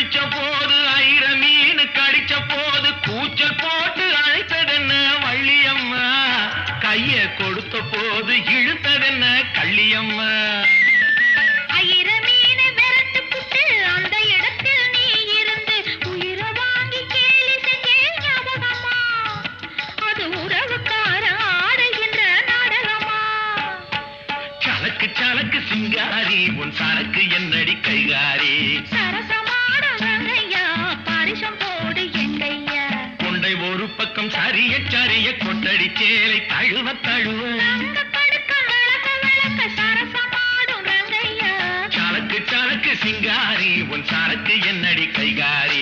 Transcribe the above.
குளிச்ச போது ஐர மீன் கடிச்ச போது கூச்சல் போட்டு அழைத்ததென்ன வள்ளியம்மா? கைய கொடுத்த போது இழுத்ததென்ன கள்ளியம்மா? சலக்கு சலக்கு சிங்காரி உன் சரக்கு என்னடி கைகாரி? கொண்டை ஒரு பக்கம் சரிய சரிய கொட்டடி சேலை தழுவ தழுவ. சலக்கு சலக்கு சிங்காரி உன் சரக்கு என்னடி கைகாரி?